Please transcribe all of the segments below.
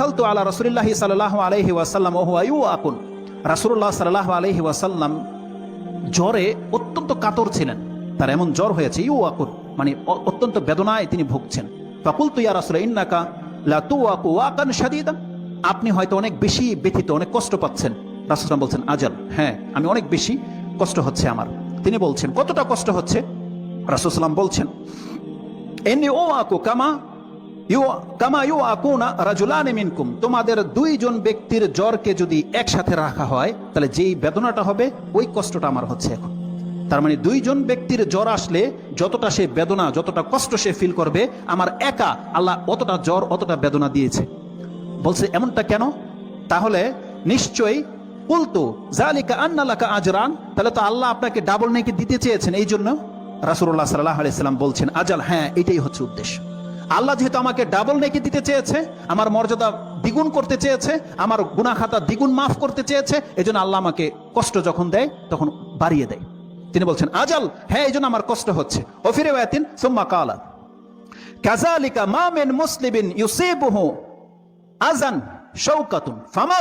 দাখাল তো আলা রসুলিল্লাহ সাল্লাহ আলহি ওয়াসাল্লাম ওহু আয়ু আকুন রাসুল্লাহ সাল্লাহ আলহি ওয়াসাল্লাম জ্বরে অত্যন্ত কাতর ছিলেন। তার এমন জ্বর হয়েছে ইউ আকুর মানে অত্যন্ত বেদনায় তিনি ভুগছেন। ফাকুল তুইয়া রাসুল, ইন্নাকা লা তু আকু ওয়াকান শাদীদান আপনি হয়তো অনেক বেশি ব্যথিত, অনেক কষ্ট পাচ্ছেন। রাসুলাম বলছেন, আজাল হ্যাঁ আমি অনেক বেশি কষ্ট হচ্ছে আমার। তিনি বলছেন, কতটা কষ্ট হচ্ছে? রাসুলাম বলছেন এমনি ও আকু কামা কামা ইউ আকুনা রাজুলানি মিনকুম। তোমাদের দুইজন ব্যক্তির জ্বরকে যদি একসাথে রাখা হয়, তাহলে যেই বেদনাটা হবে, ওই কষ্টটা আমার হচ্ছে এখন। তার মানে দুইজন ব্যক্তির জ্বর আসলে যতটা সে বেদনা, যতটা কষ্ট সে ফিল করবে, আমার একা আল্লাহ অতটা জ্বর, অতটা বেদনা দিয়েছে। বলছে, এমনটা কেন? তাহলে নিশ্চয়ই বলতো জালিকা আন্নালাকা আজরান, তাহলে তো আল্লাহ আপনাকে ডাবল নেকি দিতে চেয়েছেন এই জন্য রাসুল্লাহ সাল্লাহ আলাইসাল্লাম বলছেন, আজাল। হ্যাঁ এটাই হচ্ছে উদ্দেশ্য। আল্লাহ যেহেতু আমাকে ডাবল নেকি দিতে চেয়েছে, আমার মর্যাদা দ্বিগুণ করতে চেয়েছে, আমার গুনা খাতা দ্বিগুণ মাফ করতে চেয়েছে এই আল্লাহ আমাকে কষ্ট যখন দেয়, তখন বাড়িয়ে দেয়। তিনি বলছেন, আজাল হ্যাঁ এই আমার কষ্ট হচ্ছে। ওফিরে ওয়াতিন সুম্মা কালা আজান ফামা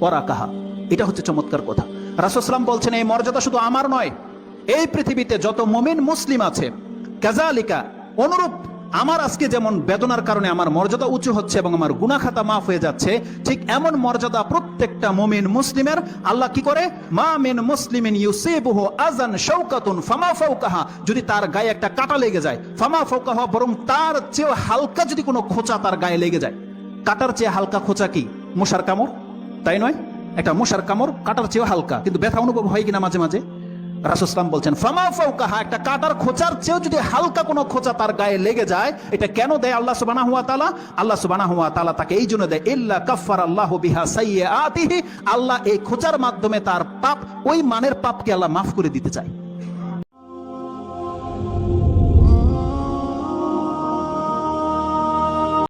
ওয়ারাকাহা। এটা হচ্ছে চমৎকার কথা। রাসূলুল্লাহ বলছেন, এই মর্যাদা শুধু আমার নয়, এই পৃথিবীতে যত মুমিন মুসলিম আছে কাজালিকা অনুরূপ আমার আজকে যেমন বেদনার কারণে আমার মর্যাদা উঁচু হচ্ছে এবং আমার গুনাখাতা মাফ হয়ে যাচ্ছে, ঠিক এমন মর্যাদা প্রত্যেকটা মুমিন মুসলিমের, আল্লাহ কি করে? মা মিন মুসলিমিন ইউসিবুহু আজান শাওকাতুন ফামা ফাওকাহা। যদি তার গায়ে একটা কাটা লেগে যায়, ফামা ফাওকাহা বরং তার চেয়ে হালকা যদি কোনো খোঁচা তার গায়ে লেগে যায়, কাটার চেয়ে হালকা খোঁচা কি? মশার কামড়? তাই নয়? একটা মশার কামড়, কাটার চেয়েও হালকা, কিন্তু ব্যথা অনুভব হয় কিনা মাঝে মাঝে? রাসুসলাম বলছেন, ফামা ফাউকাহা একটা কাটার খোঁচার চেয়েও যদি হালকা কোনো খোঁচা তার গায়ে লেগে যায়, এটা কেন দেয় আল্লাহ সুবানা হুয়া তালা আল্লাহ সুবানা হুয়া তালা তাকে এই জন্য দেয়, ইল্লা কাফার আল্লাহ বিহা সাইয়ে আতিহি আল্লাহ এই খোঁচার মাধ্যমে তার পাপ, ওই মানের পাপকে আল্লাহ মাফ করে দিতে চায়।